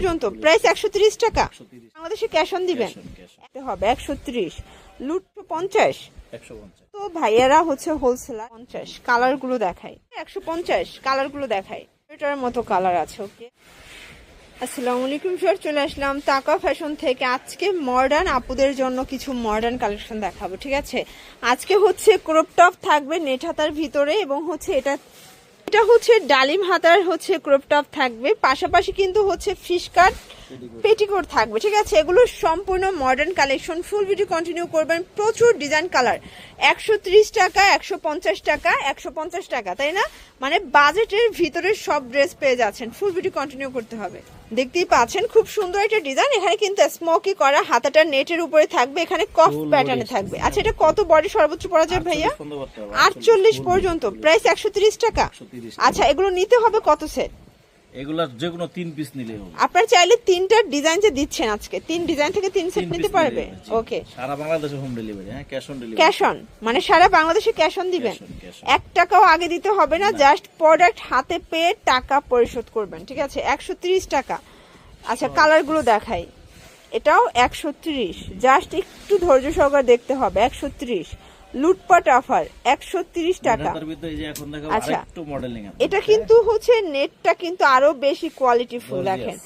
পর্যন্ত প্রাইস একশো তিরিশ টাকা। বাংলাদেশে ক্যাশ অন দিবেন। হবে একশো ত্রিশ লুট পঞ্চাশ। তো ভাইয়ারা হচ্ছে হোলসেলার পঞ্চাশ। কালারগুলো দেখাই। একশো পঞ্চাশ কালারগুলো দেখাই। এটার মতো কালার আছে ওকে আসসালামু আলাইকুম স্যার চলে আসলাম তাকা ফ্যাশন থেকে। আজকে মডার্ন আপুদের জন্য কিছু মডার্ন কালেকশন দেখাবো ঠিক আছে? আজকে হচ্ছে ক্রপ টপ থাকবে নেট হাতার ভিতরে এবং হচ্ছে এটা এটা হচ্ছে ডালিম হাতার হচ্ছে ক্রপ টপ থাকবে। পাশাপাশি কিন্তু হচ্ছে ফিশ কাট পেটিকোট থাকবে ঠিক আছে? এগুলো সম্পূর্ণ modern collection full video continue করবেন প্রচুর ডিজাইন কালার একশো ত্রিশ টাকা একশো পঞ্চাশ টাকা একশো পঞ্চাশ টাকা তাই না? মানে বাজেটের ভিতরে সব ড্রেস পেয়ে যাচ্ছেন ফুল ভিডিও কন্টিনিউ করতে হবে। দেখতেই পাচ্ছেন খুব সুন্দর একটা ডিজাইন এখানে কিন্তু স্মোকি করা হাতাটা নেটের উপরে থাকবে এখানে কফ প্যাটার্নে থাকবে। আচ্ছা এটা কত বডি সর্বোচ্চ পরা যায় ভাইয়া? আটচল্লিশ পর্যন্ত প্রাইস একশো তিরিশ টাকা। আচ্ছা এগুলো নিতে হবে কত সেট এগুলা যে কোনো তিন পিস নিলে হবে। আপনার চাইলে তিনটা ডিজাইন যে দিচ্ছেন আজকে তিন ডিজাইন থেকে তিন সেট নিতে পারবে। ওকে সারা বাংলাদেশে হোম ডেলিভারি হ্যাঁ cash on delivery cash on মানে সারা বাংলাদেশে ক্যাশ অন দিবেন। এক টাকাও আগে দিতে হবে না জাস্ট প্রোডাক্ট হাতে পেয়ে টাকা পরিশোধ করবেন ঠিক আছে? একশো তিরিশ টাকা। আচ্ছা কালারগুলো দেখাই। এটাও একশো তিরিশ। জাস্ট একটু ধৈর্য সহকারে দেখতে হবে একশো তিরিশ। লুটপাট অফার একশো তিরিশ টাকা। আচ্ছা। এটা কিন্তু হচ্ছে নেটটা কিন্তু আরও বেশি কোয়ালিটি ফুল দেখেন।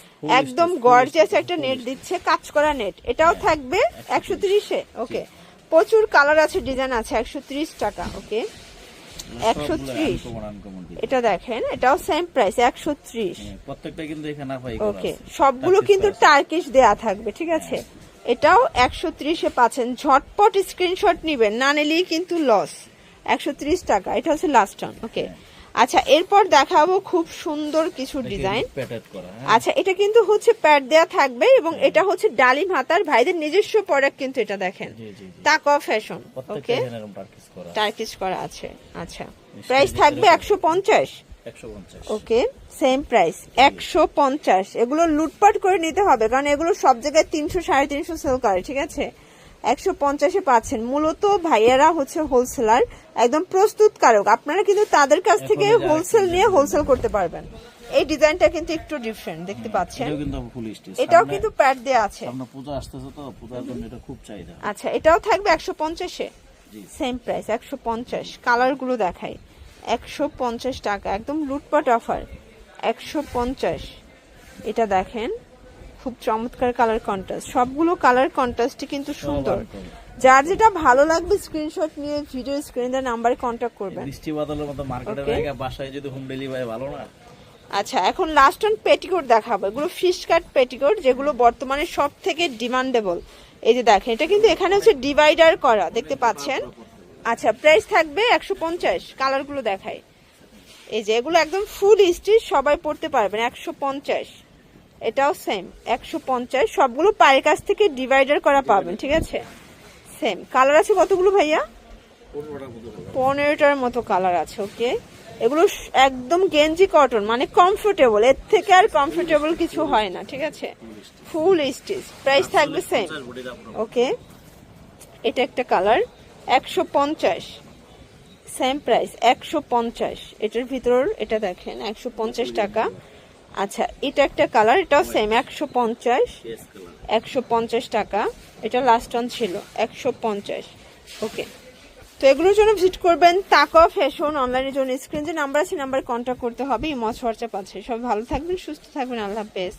একদম গর্জিয়াস একটা নেট দিচ্ছে কাজ করা নেট এটাও থাকবে একশো তিরিশে। ওকে প্রচুর কালার আছে ডিজাইন আছে একশো তিরিশ টাকা ওকে একশো ত্রিশ। এটা দেখেন এটাও সেম প্রাইস একশো ত্রিশ। হ্যাঁ, ওকে সবগুলো কিন্তু টার্কিশ দেয়া থাকবে ঠিক আছে? এটাও একশো ত্রিশে পাচ্ছেন। ঝটপট স্ক্রিনশট নিবেন না নিলেই কিন্তু লস একশো ত্রিশ টাকা এটা হচ্ছে লাস্ট টান ওকে আচ্ছা এরপর দেখাবো খুব সুন্দর কিছু ডিজাইন হ্যাঁ। আচ্ছা এটা কিন্তু হচ্ছে প্যাড দেয়া থাকবে এবং এটা হচ্ছে ডালিম হাতার। ভাইদের নিজস্ব প্রোডাক্ট কিন্তু এটা দেখেন। তাক ফ্যাশন ওকে টার্কিস করা। টার্কিশ করা আছে আচ্ছা। প্রাইস থাকবে একশো পঞ্চাশ। ওকে সেম প্রাইস একশো পঞ্চাশ। এগুলো লুটপাট করে নিতে হবে কারণ এগুলো সব জায়গায় তিনশো সাড়ে তিনশো সেল করে ঠিক আছে? একশো পঞ্চাশে পাচ্ছেন। মূলত ভাইয়ারা হচ্ছে হোলসেলার একদম প্রস্তুতকারক। আপনারা কিন্তু তাদের কাছ থেকে হোলসেল নিয়ে হোলসেল করতে পারবেন। এই ডিজাইনটা কিন্তু একটু ডিফারেন্ট দেখতে পাচ্ছেন? এটাও কিন্তু প্যাড দেওয়া আছে। পূজা আসতেছে তো পূজার জন্য এটা খুব চাহিদা। আচ্ছা এটাও থাকবে একশো পঞ্চাশে? সেম প্রাইস একশো পঞ্চাশ। কালারগুলো দেখাই। একশো পঞ্চাশ টাকা একদম লুটপাট অফার একশো পঞ্চাশ। এটা দেখেন খুব চমৎকার কালার কন্ট্রাস্ট সবগুলো কালার কন্ট্রাস্টই কিন্তু সুন্দর। যার যেটা ভালো লাগবে স্ক্রিনশট নিয়ে ভিডিও স্ক্রিন দেওয়ার নাম্বারে কন্ট্যাক্ট করবেন। বৃষ্টি বাদলের মতো মার্কেটের জায়গা বাসায় যদি হোম ডেলিভারি ভালো না? আচ্ছা এখন লাস্ট অন পেটিকোট দেখাবো। এগুলো ফিশ কাট পেটিকোট যেগুলো বর্তমানে সব থেকে ডিমান্ডেবল এই যে দেখেন এটা কিন্তু এখানে হচ্ছে ডিভাইডার করা দেখতে পাচ্ছেন? আচ্ছা প্রাইস থাকবে একশো পঞ্চাশ কালারগুলো দেখাই। এই যে, এগুলো একদম ফুল স্টিচ সবাই পড়তে পারবেন, একশো পঞ্চাশ। এটাও সেম একশো পঞ্চাশ, সবগুলো পায়ের কাছ থেকে ডিভাইডার করা পাবেন, ঠিক আছে? সেম কালার আছে কতগুলো ভাইয়া? পনেরোটার মতো কালার আছে ওকে এগুলো একদম গেঞ্জি কটন মানে কমফোর্টেবল এর থেকে আর কমফোর্টেবল কিছু হয় না, ঠিক আছে? ফুল স্টিচ প্রাইস থাকবে সেম ওকে এটা একটা কালার একশো পঞ্চাশ। সেম প্রাইস একশো পঞ্চাশ। এটার ভিতর এটা দেখেন একশো পঞ্চাশ টাকা। আচ্ছা এটা একটা কালার এটাও সেম একশো পঞ্চাশ। একশো পঞ্চাশ টাকা। এটা লাস্ট অন ছিল একশো পঞ্চাশ। ওকে তো এগুলোর জন্য ভিজিট করবেন তাকা ফ্যাশন অনলাইনের জন্য। স্ক্রিন যে নাম্বার আছে নাম্বারে কন্ট্যাক্ট করতে হবে। ইমজ হোয়াটসঅ্যাপ আছে। সব ভালো থাকবেন সুস্থ থাকবেন। আল্লাহ হাফেজ।